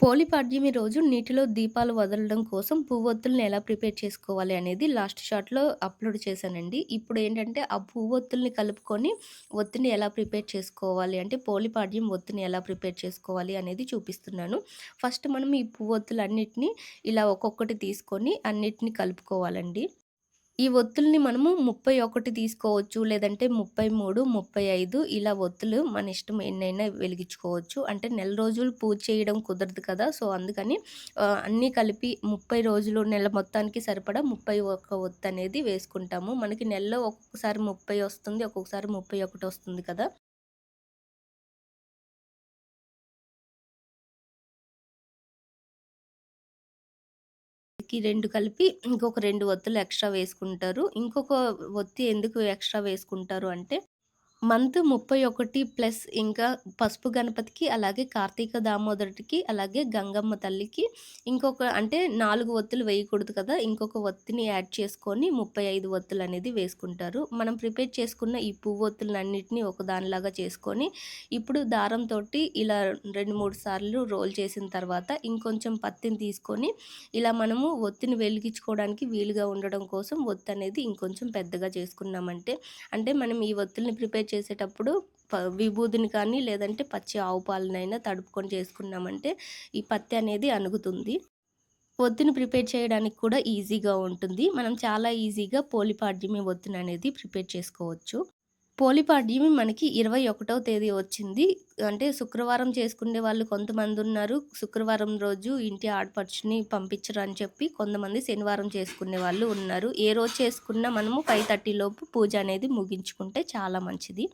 పోలిపాడ్యమి రోజు నీటిలో దీపాలు వదలడం కోసం పువ్వొత్తుల్ని ఎలా ప్రిపేర్ చేసుకోవాలి అనేది లాస్ట్ షాట్‌లో అప్‌లోడ్ చేశానండి. ఇప్పుడు ఏంటంటే ఆ పువ్వొత్తుల్ని కలుపుకొని ఒత్తిని ఎలా ప్రిపేర్ చేసుకోవాలి అంటే పోలిపాడ్యం ఒత్తిని ఎలా ప్రిపేర్ చేసుకోవాలి అనేది చూపిస్తున్నాను. ఫస్ట్ మనం ఈ పువ్వొత్తులన్నిటిని ఇలా ఒక్కొక్కటి తీసుకొని అన్నిటిని కలుపుకోవాలండి. ఈ ఒత్తుల్ని మనము 31 తీసుకోవచ్చు. లేదంటే 33, 35 ఇలా ఒత్తులు మన ఇష్టం ఎన్నైనా వెలిగించుకోవచ్చు. అంటే నెల రోజులు పూజ చేయడం కుదరదు కదా! సో, అందుకని అన్నీ కలిపి 30 రోజులు నెల మొత్తానికి సరిపడా ముప్పై ఒక్క ఒత్తు అనేది వేసుకుంటాము. మనకి నెలలో ఒక్కొక్కసారి 30 వస్తుంది. ఒక్కొక్కసారి 31 వస్తుంది కదా! కి 2 కలిపి ఇంకొక రెండు ఒత్తులు ఎక్స్‌ట్రా వేసుకుంటారు. ఇంకొక ఒత్తి ఎందుకు ఎక్స్‌ట్రా వేసుకుంటారు అంటే మంత్ 31 ప్లస్ ఇంకా పసుపు గణపతికి, అలాగే కార్తీక దామోదరుడికి, అలాగే గంగమ్మ తల్లికి ఇంకొక అంటే నాలుగు ఒత్తులు వేయకూడదు కదా! ఇంకొక ఒత్తిని యాడ్ చేసుకొని ముప్పై ఐదు ఒత్తులు అనేది వేసుకుంటారు. మనం ప్రిపేర్ చేసుకున్న ఈ పువ్వు పువ్వొత్తులన్నిటిని ఒకదానిలాగా చేసుకొని, ఇప్పుడు దారంతోటి ఇలా 2, 3 సార్లు రోల్ చేసిన తర్వాత ఇంకొంచెం పత్తిని తీసుకొని, ఇలా మనము ఒత్తిని వెలిగించుకోవడానికి వీలుగా ఉండడం కోసం ఒత్తి అనేది ఇంకొంచెం పెద్దగా చేసుకున్నామంటే, అంటే మనం ఈ ఒత్తుల్ని ప్రిపేర్ చేసేటప్పుడు ప విభూదిని కానీ, లేదంటే పచ్చి ఆవు పాలనైనా తడుపుకొని చేసుకున్నామంటే, ఈ పత్తి అనేది అణుగుతుంది. ఒత్తిని ప్రిపేర్ చేయడానికి కూడా ఈజీగా ఉంటుంది. మనం చాలా ఈజీగా పోలిపాడ్యమి ఒత్తిననేది ప్రిపేర్ చేసుకోవచ్చు. పోలిపాడ్యమి మనకి 21వ తేదీ వచ్చింది. అంటే శుక్రవారం చేసుకునే వాళ్ళు కొంతమంది ఉన్నారు శుక్రవారం రోజు ఇంటి ఆడపడుచుని పంపించరు అని చెప్పి కొంతమంది శనివారం చేసుకునే వాళ్ళు ఉన్నారు. ఏ రోజు చేసుకున్నా మనము 5:30 లోపు పూజ అనేది ముగించుకుంటే చాలా మంచిది.